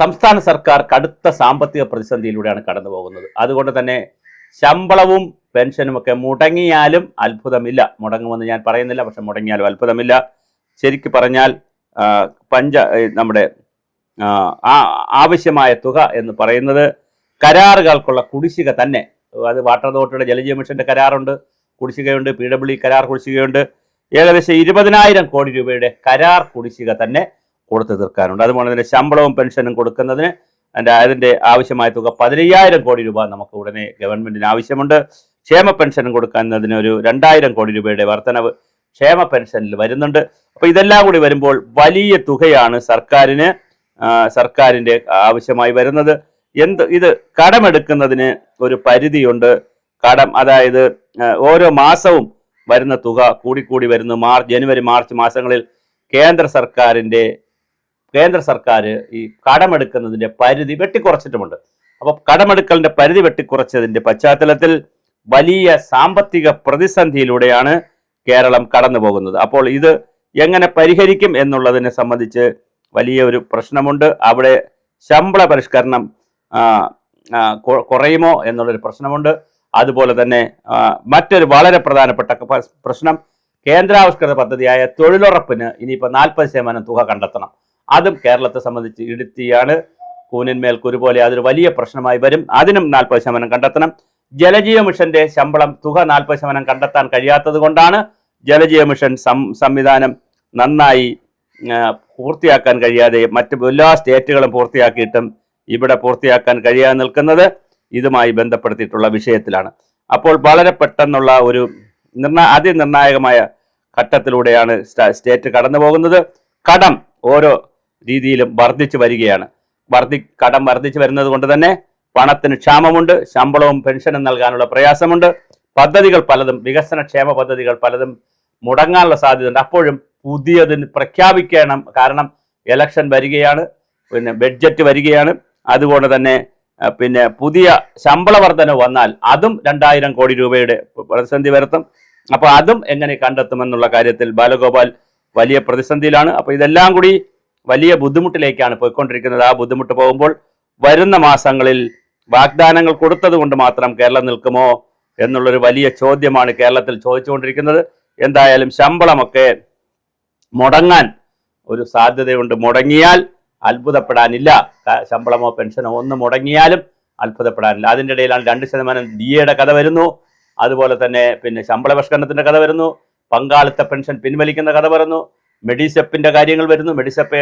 സംസ്ഥാന സർക്കാർ കടുത്ത സാമ്പത്തിക പ്രതിസന്ധിയിലൂടെയാണ് കടന്നു പോകുന്നത്. അതുകൊണ്ട് തന്നെ ശമ്പളവും പെൻഷനും ഒക്കെ മുടങ്ങിയാലും അത്ഭുതമില്ല. മുടങ്ങുമെന്ന് ഞാൻ പറയുന്നില്ല പക്ഷെ മുടങ്ങിയാലും അത്ഭുതമില്ല. ശരിക്ക് പറഞ്ഞാൽ പഞ്ച നമ്മുടെ ആ, ആവശ്യമായ തുക എന്ന് പറയുന്നത് കരാറുകൾക്കുള്ള കുടിശ്ശിക തന്നെ. അത് വാട്ടർ അതോറിറ്റിയുടെ ജലജീവ മിഷന്റെ കരാറുണ്ട് കുടിശ്ശികയുണ്ട് പി ഡബ്ല്യു കരാർ കുടിശ്ശികയുണ്ട്. ഏകദേശം ഇരുപതിനായിരം കോടി രൂപയുടെ കരാർ കുടിശ്ശിക തന്നെ കൊടുത്തു തീർക്കാനുണ്ട് അതുപോലെ തന്നെ ശമ്പളവും പെൻഷനും കൊടുക്കുന്നതിന് അതിന്റെ അതിന്റെ ആവശ്യമായ തുക പതിനയ്യായിരം കോടി രൂപ നമുക്ക് ഉടനെ ഗവൺമെന്റിന് ആവശ്യമുണ്ട്. ക്ഷേമ പെൻഷൻ കൊടുക്കുന്നതിന് ഒരു രണ്ടായിരം കോടി രൂപയുടെ വർധനവ് ക്ഷേമ പെൻഷനിൽ വരുന്നുണ്ട്. അപ്പോൾ ഇതെല്ലാം കൂടി വരുമ്പോൾ വലിയ തുകയാണ് സർക്കാരിന് സർക്കാരിന്റെ ആവശ്യമായി വരുന്നത്. എന്ത് ഇത് കടമെടുക്കുന്നതിന് ഒരു പരിധിയുണ്ട്. കടം അതായത് ഓരോ മാസവും വരുന്ന തുക കൂടിക്കൂടി വരുന്നു. മാർച്ച് ജനുവരി മാർച്ച് മാസങ്ങളിൽ കേന്ദ്ര സർക്കാരിന്റെ കേന്ദ്ര സർക്കാർ ഈ കടമെടുക്കുന്നതിന്റെ പരിധി വെട്ടിക്കുറച്ചിട്ടുമുണ്ട്. അപ്പോൾ കടമെടുക്കലിന്റെ പരിധി വെട്ടിക്കുറച്ചതിന്റെ പശ്ചാത്തലത്തിൽ വലിയ സാമ്പത്തിക പ്രതിസന്ധിയിലൂടെയാണ് കേരളം കടന്നു പോകുന്നത് അപ്പോൾ ഇത് എങ്ങനെ പരിഹരിക്കും എന്നുള്ളതിനെ സംബന്ധിച്ച് വലിയ ഒരു പ്രശ്നമുണ്ട്. അവിടെ ശമ്പള പരിഷ്കരണം കുറയുമോ എന്നുള്ളൊരു പ്രശ്നമുണ്ട്. അതുപോലെ തന്നെ മറ്റൊരു വളരെ പ്രധാനപ്പെട്ട പ്രശ്നം കേന്ദ്രാവിഷ്കൃത പദ്ധതിയായ തൊഴിലുറപ്പിന് ഇനിയിപ്പോൾ നാൽപ്പത് ശതമാനം തുക കണ്ടെത്തണം. അതും കേരളത്തെ സംബന്ധിച്ച് ഇടുത്തിയാണ്. കൂനിന്മേൽ കുരുപോലെ അതൊരു വലിയ പ്രശ്നമായി വരും. അതിനും നാൽപ്പത് ശതമാനം കണ്ടെത്തണം. ജലജീവ മിഷന്റെ ശമ്പളം തുക നാൽപ്പത് ശതമാനം കണ്ടെത്താൻ കഴിയാത്തത് കൊണ്ടാണ് ജലജീവ മിഷൻ സംവിധാനം നന്നായി പൂർത്തിയാക്കാൻ കഴിയാതെ മറ്റ് എല്ലാ സ്റ്റേറ്റുകളും പൂർത്തിയാക്കിയിട്ടും ഇവിടെ പൂർത്തിയാക്കാൻ കഴിയാതെ നിൽക്കുന്നത് ഇതുമായി ബന്ധപ്പെടുത്തിയിട്ടുള്ള വിഷയത്തിലാണ്. അപ്പോൾ വളരെ പെട്ടെന്നുള്ള ഒരു നിർണ അതിനിർണായകമായ ഘട്ടത്തിലൂടെയാണ് സ്റ്റേറ്റ് കടന്നു പോകുന്നത് കടം ഓരോ രീതിയിലും വർദ്ധിച്ചു വരികയാണ്. വർദ്ധി കടം വർദ്ധിച്ചു വരുന്നത് കൊണ്ട് തന്നെ പണത്തിന് ക്ഷാമമുണ്ട് ശമ്പളവും പെൻഷനും നൽകാനുള്ള പ്രയാസമുണ്ട്. പദ്ധതികൾ പലതും വികസന ക്ഷേമ പദ്ധതികൾ പലതും മുടങ്ങാനുള്ള സാധ്യതയുണ്ട്. അപ്പോഴും പുതിയതിന് പ്രഖ്യാപിക്കണം. കാരണം ഇലക്ഷൻ വരികയാണ് പിന്നെ ബഡ്ജറ്റ് വരികയാണ്. അതുകൊണ്ട് തന്നെ പിന്നെ പുതിയ ശമ്പള വർധന വന്നാൽ അതും രണ്ടായിരം കോടി രൂപയുടെ പ്രതിസന്ധി വരുത്തും. അപ്പോൾ അതും എങ്ങനെ കണ്ടെത്തുമെന്നുള്ള കാര്യത്തിൽ ബാലഗോപാൽ വലിയ പ്രതിസന്ധിയിലാണ്. അപ്പോൾ ഇതെല്ലാം കൂടി വലിയ ബുദ്ധിമുട്ടിലേക്കാണ് പോയിക്കൊണ്ടിരിക്കുന്നത്. ആ ബുദ്ധിമുട്ട് പോകുമ്പോൾ വരുന്ന മാസങ്ങളിൽ വാഗ്ദാനങ്ങൾ കൊടുത്തതുകൊണ്ട് മാത്രം കേരളം നിൽക്കുമോ എന്നുള്ളൊരു വലിയ ചോദ്യമാണ് കേരളത്തിൽ ചോദിച്ചുകൊണ്ടിരിക്കുന്നത്. എന്തായാലും ശമ്പളമൊക്കെ മുടങ്ങാൻ ഒരു സാധ്യതയുണ്ട്. മുടങ്ങിയാൽ അത്ഭുതപ്പെടാനില്ല. ശമ്പളമോ പെൻഷനോ ഒന്നും മുടങ്ങിയാലും അത്ഭുതപ്പെടാനില്ല. അതിന്റെ ഇടയിലാണ് രണ്ട് ശതമാനം ഡി എയുടെ കഥ വരുന്നു. അതുപോലെ തന്നെ പിന്നെ ശമ്പള പരിഷ്കരണത്തിന്റെ കഥ വരുന്നു. പങ്കാളിത്ത പെൻഷൻ പിൻവലിക്കുന്ന കഥ വരുന്നു. മെഡിസെപ്പിന്റെ കാര്യങ്ങൾ വരുന്നു. മെഡിസെപ്പ്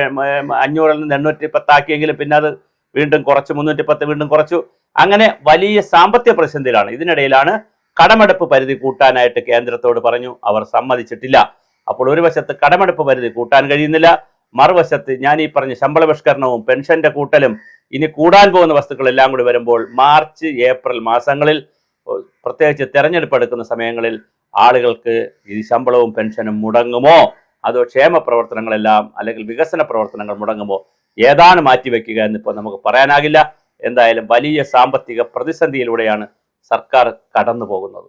അഞ്ഞൂറിൽ നിന്ന് എണ്ണൂറ്റി പത്താക്കിയെങ്കിലും പിന്നെ അത് വീണ്ടും കുറച്ച് മുന്നൂറ്റി പത്ത് വീണ്ടും കുറച്ചു. അങ്ങനെ വലിയ സാമ്പത്തിക പ്രതിസന്ധിയിലാണ്. ഇതിനിടയിലാണ് കടമെടുപ്പ് പരിധി കൂട്ടാനായിട്ട് കേന്ദ്രത്തോട് പറഞ്ഞു. അവർ സമ്മതിച്ചിട്ടില്ല. അപ്പോൾ ഒരു വശത്ത് കടമെടുപ്പ് പരിധി കൂട്ടാൻ കഴിയുന്നില്ല. മറുവശത്ത് ഞാൻ ഈ പറഞ്ഞ ശമ്പള പരിഷ്കരണവും പെൻഷന്റെ കൂട്ടലും ഇനി കൂടാൻ പോകുന്ന വസ്തുക്കളെല്ലാം കൂടി വരുമ്പോൾ മാർച്ച് ഏപ്രിൽ മാസങ്ങളിൽ പ്രത്യേകിച്ച് തെരഞ്ഞെടുപ്പ് എടുക്കുന്ന സമയങ്ങളിൽ ആളുകൾക്ക് ഈ ശമ്പളവും പെൻഷനും മുടങ്ങുമോ? അതോ ക്ഷേമ പ്രവർത്തനങ്ങളെല്ലാം അല്ലെങ്കിൽ വികസന പ്രവർത്തനങ്ങൾ മുടങ്ങുമ്പോൾ ഏതാണ് മാറ്റിവെക്കുക എന്നിപ്പോൾ നമുക്ക് പറയാനാകില്ല. എന്തായാലും വലിയ സാമ്പത്തിക പ്രതിസന്ധിയിലൂടെയാണ് സർക്കാർ കടന്നു പോകുന്നത്